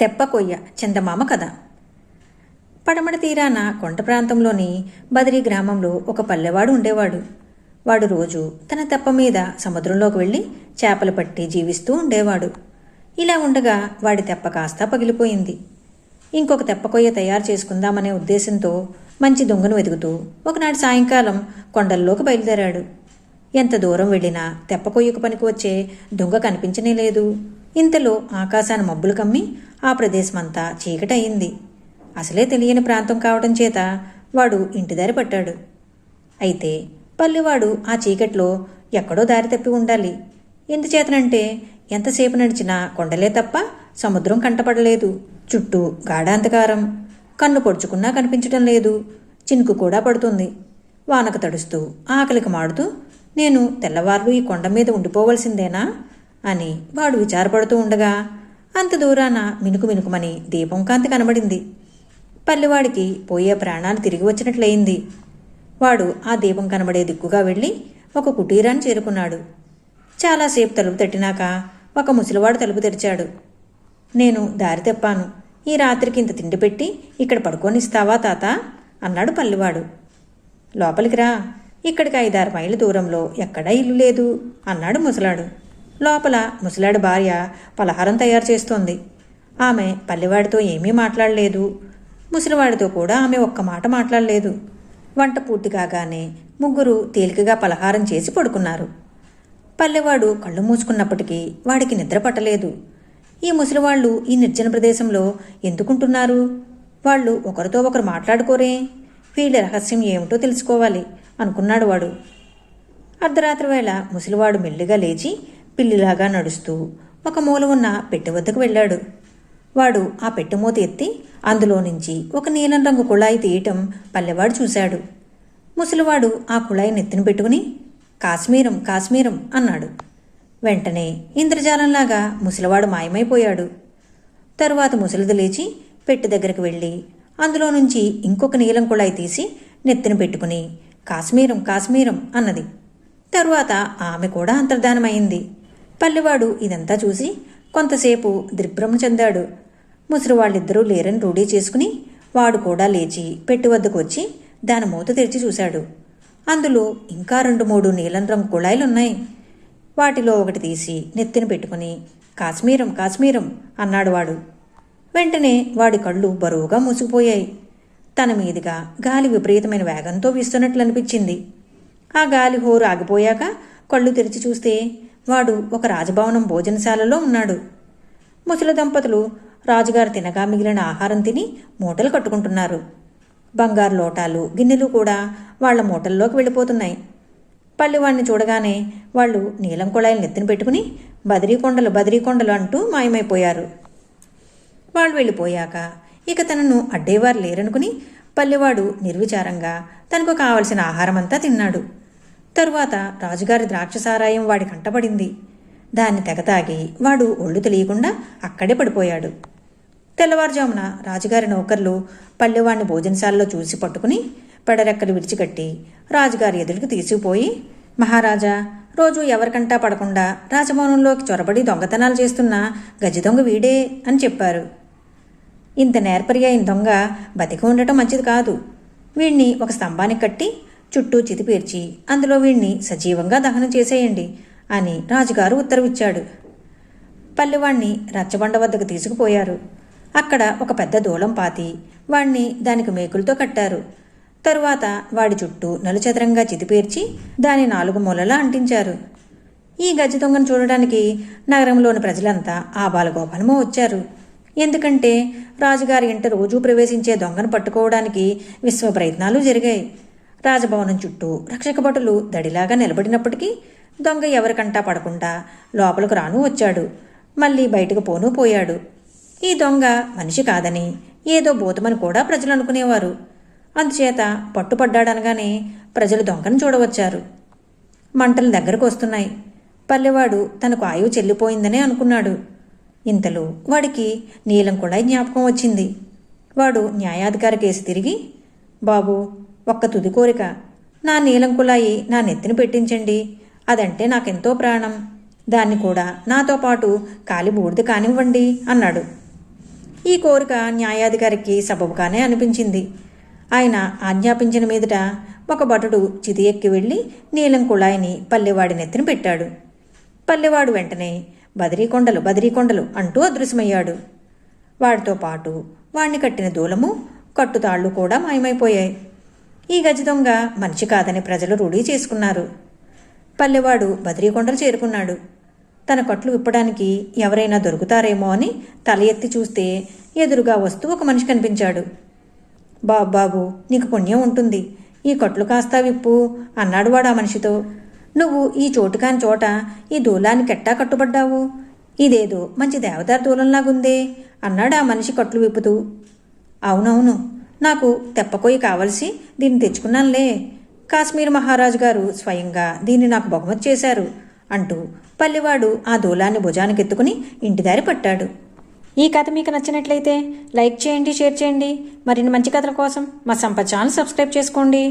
తెప్పకొయ్య చందమామ కథ. పడమట తీరాన కొండ ప్రాంతంలోని బదిరి గ్రామంలో ఒక పల్లెవాడు ఉండేవాడు. వాడు రోజు తన తెప్ప మీద సముద్రంలోకి వెళ్ళి చేపలు పట్టి జీవిస్తూ ఉండేవాడు. ఇలా ఉండగా వాడి తెప్ప కాస్త పగిలిపోయింది. ఇంకొక తెప్పకొయ్య తయారు చేసుకుందామనే ఉద్దేశంతో మంచి దొంగను వెతుకుతూ ఒకనాడు సాయంకాలం కొండల్లోకి బయలుదేరాడు. ఎంత దూరం వెళ్ళినా తెప్పకొయ్యకు పనికి వచ్చే దొంగ కనిపించనే లేదు. ఇంతలో ఆకాశాన మబ్బులు కమ్మి ఆ ప్రదేశమంతా చీకటయింది. అసలే తెలియని ప్రాంతం కావడం చేత వాడు ఇంటిదారి పట్టాడు. అయితే పల్లెవాడు ఆ చీకట్లో ఎక్కడో దారి తప్పి ఉండాలి. ఎందుచేతనంటే ఎంతసేపు నడిచినా కొండలే తప్ప సముద్రం కంటపడలేదు. చుట్టూ గాఢాంధకారం కన్ను పొడుచుకున్నా కనిపించడం లేదు. చినుకు కూడా పడుతుంది. వానకు తడుస్తూ ఆకలికి మాడుతూ నేను తెల్లవార్లు ఈ కొండ మీద ఉండిపోవలసిందేనా? అని వాడు విచారపడుతూ ఉండగా అంత దూరాన మినుకు మినుకుమని దీపం కాంతి కనబడింది. పల్లెవాడికి పోయే ప్రాణాలు తిరిగి వచ్చినట్లయింది. వాడు ఆ దీపం కనబడే దిక్కుగా వెళ్ళి ఒక కుటీరాన్ని చేరుకున్నాడు. చాలాసేపు తలుపు తట్టినాక ఒక ముసలివాడు తలుపు తెరిచాడు. నేను దారి తెప్పాను. ఈ రాత్రికి ఇంత తిండి పెట్టి ఇక్కడ పడుకోనిస్తావా తాత అన్నాడు పల్లెవాడు. లోపలికి రా. ఇక్కడికి ఐదారు మైళ్ళ దూరంలో ఎక్కడా ఇల్లు లేదు అన్నాడు ముసలాడు. లోపల ముసలాడి భార్య పలహారం తయారు చేస్తోంది. ఆమె పల్లెవాడితో ఏమీ మాట్లాడలేదు. ముసలివాడితో కూడా ఆమె ఒక్క మాట మాట్లాడలేదు. వంట పూర్తి కాగానే ముగ్గురు తేలికగా పలహారం చేసి పడుకున్నారు. పల్లెవాడు కళ్ళు మూసుకున్నప్పటికీ వాడికి నిద్ర పట్టలేదు. ఈ ముసలివాళ్ళు ఈ నిర్జన ప్రదేశంలో ఎందుకుంటున్నారు? వాళ్ళు ఒకరితో ఒకరు మాట్లాడుకోరే. వీళ్ళ రహస్యం ఏమిటో తెలుసుకోవాలి అనుకున్నాడు వాడు. అర్ధరాత్రి వేళ ముసలివాడు మెల్లిగా లేచి పిల్లిలాగా నడుస్తూ ఒక మూల ఉన్న పెట్టె వద్దకు వెళ్ళాడు. వాడు ఆ పెట్టె మూత ఎత్తి అందులో నుంచి ఒక నీలం రంగు కుళాయి తీయటం పల్లెవాడు చూశాడు. ముసలివాడు ఆ కుళాయి నెత్తిన పెట్టుకుని కాశ్మీరం కాశ్మీరం అన్నాడు. వెంటనే ఇంద్రజాలంలాగా ముసలివాడు మాయమైపోయాడు. తరువాత ముసలిది లేచి పెట్టె దగ్గరికి వెళ్ళి అందులో నుంచి ఇంకొక నీలం కుళాయి తీసి నెత్తిన పెట్టుకుని కాశ్మీరం కాశ్మీరం అన్నది. తరువాత ఆమె కూడా అంతర్ధానమైంది. పల్లెవాడు ఇదంతా చూసి కొంతసేపు దిగ్భ్రమ చెందాడు. ముసలివాళ్ళిద్దరూ లేరని రూఢీ చేసుకుని వాడు కూడా లేచి పెట్టి వద్దకు వచ్చి దాని మూత తెరిచి చూశాడు. అందులో ఇంకా రెండు మూడు నీలం రంగు కుళాయిలున్నాయి. వాటిలో ఒకటి తీసి నెత్తిన పెట్టుకుని కాశ్మీరం కాశ్మీరం అన్నాడు వాడు. వెంటనే వాడి కళ్ళు బరువుగా మూసుకుపోయాయి. తన మీదుగా గాలి విపరీతమైన వేగంతో వీస్తున్నట్లు అనిపించింది. ఆ గాలి హోరు ఆగిపోయాక కళ్ళు తెరిచి చూస్తే వాడు ఒక రాజభవనం భోజనశాలలో ఉన్నాడు. ముసలి దంపతులు రాజుగారు తినగా మిగిలిన ఆహారం తిని మూటలు కట్టుకుంటున్నారు. బంగారు లోటాలు గిన్నెలు కూడా వాళ్ళ మూటల్లోకి వెళ్ళిపోతున్నాయి. పల్లెవాడిని చూడగానే వాళ్ళు నీలం కుళాయిలు నెత్తిన పెట్టుకుని బదిరీకొండలు బదిరీకొండలు అంటూ మాయమైపోయారు. వాళ్ళు వెళ్ళిపోయాక ఇక తనను అడ్డేవారు లేరనుకుని పల్లెవాడు నిర్విచారంగా తనకు కావలసిన ఆహారమంతా తిన్నాడు. తరువాత రాజుగారి ద్రాక్షసారాయం వాడి కంటపడింది. దాన్ని తెగతాగి వాడు ఒళ్ళు తెలియకుండా అక్కడే పడిపోయాడు. తెల్లవారుజామున రాజుగారి నౌకర్లు పల్లెవాడిని భోజనశాలలో చూసి పట్టుకుని పెడరెక్కలు విడిచికట్టి రాజుగారి ఎదురుకు తీసుకుపోయి మహారాజా రోజు ఎవరికంటా పడకుండా రాజభవనంలోకి చొరబడి దొంగతనాలు చేస్తున్న గజ దొంగ వీడే అని చెప్పారు. ఇంత నేర్పరి అయిన దొంగ బతికి ఉండటం మంచిది కాదు. వీణ్ణి ఒక స్తంభానికి కట్టి చుట్టూ చితిపేర్చి అందులో వీణ్ణి సజీవంగా దహనం చేసేయండి అని రాజుగారు ఉత్తరవిచ్చాడు. పల్లెవాణ్ణి రచ్చబండ వద్దకు తీసుకుపోయారు. అక్కడ ఒక పెద్ద దూలం పాతి వాణ్ణి దానికి మేకులతో కట్టారు. తరువాత వాడి చుట్టూ నలుచదరంగా చితిపేర్చి దాని నాలుగు మూలలా అంటించారు. ఈ గజ దొంగను చూడడానికి నగరంలోని ప్రజలంతా ఆ బాలగోపాలమో వచ్చారు. ఎందుకంటే రాజుగారి ఇంట రోజూ ప్రవేశించే దొంగను పట్టుకోవడానికి విశ్వ ప్రయత్నాలు జరిగాయి. రాజభవనం చుట్టూ రక్షక భటులు దడిలాగా నిలబడినప్పటికీ దొంగ ఎవరికంటా పడకుండా లోపలకు రాను వచ్చాడు. మళ్ళీ బయటకు పోను పోయాడు. ఈ దొంగ మనిషి కాదని ఏదో భూతమని కూడా ప్రజలు అనుకునేవారు. అందుచేత పట్టుపడ్డాడనగానే ప్రజలు దొంగను చూడవచ్చారు. మంటలు దగ్గరకు వస్తున్నాయి. పల్లెవాడు తనకు ఆయువు చెల్లిపోయిందనే అనుకున్నాడు. ఇంతలో వాడికి నీలం కూడా జ్ఞాపకం వచ్చింది. వాడు న్యాయాధికారి కేసు తిరిగి బాబు ఒక్క తుది కోరిక. నా నీలం కుళాయి నా నెత్తిన పెట్టించండి. అదంటే నాకెంతో ప్రాణం. దాన్ని కూడా నాతో పాటు కాలి బూడిద కానివ్వండి అన్నాడు. ఈ కోరిక న్యాయాధికారికి సబబుగానే అనిపించింది. ఆయన ఆజ్ఞాపించిన మీదట ఒక భటుడు చితి ఎక్కి వెళ్ళి నీలం కుళాయిని పల్లెవాడి నెత్తిన పెట్టాడు. పల్లెవాడు వెంటనే బదిరీకొండలు బదిరీకొండలు అంటూ అదృశ్యమయ్యాడు. వాడితో పాటు వాణ్ణి కట్టిన దూలము కట్టుతాళ్ళు కూడా మాయమైపోయాయి. ఈ గజ దొంగ మనిషి కాదని ప్రజలు రూఢీ చేసుకున్నారు. పల్లెవాడు బద్రీకొండలు చేరుకున్నాడు. తన కట్లు విప్పడానికి ఎవరైనా దొరుకుతారేమో అని తల ఎత్తి చూస్తే ఎదురుగా వస్తూ ఒక మనిషి కనిపించాడు. బాబు బాబు నీకు పుణ్యం ఉంటుంది. ఈ కట్లు కాస్తా విప్పు అన్నాడు వాడు ఆ మనిషితో. నువ్వు ఈ చోటు కాని చోట ఈ దూలానికి ఎట్టా కట్టుబడ్డావు? ఇదేదో మంచి దేవదారు దూలంలాగుందే అన్నాడు ఆ మనిషి కట్లు విప్పుతూ. అవునవును నాకు తెప్పకొయ్యి కావలసి దీన్ని తెచ్చుకున్నానులే. కాశ్మీర్ మహారాజు గారు స్వయంగా దీన్ని నాకు బహుమతి చేశారు అంటూ పల్లెవాడు ఆ దూలాన్ని భుజానికి ఎత్తుకుని ఇంటిదారి పట్టాడు. ఈ కథ మీకు నచ్చినట్లయితే లైక్ చేయండి షేర్ చేయండి. మరిన్ని మంచి కథల కోసం మా సంపద ఛానల్ సబ్స్క్రైబ్ చేసుకోండి.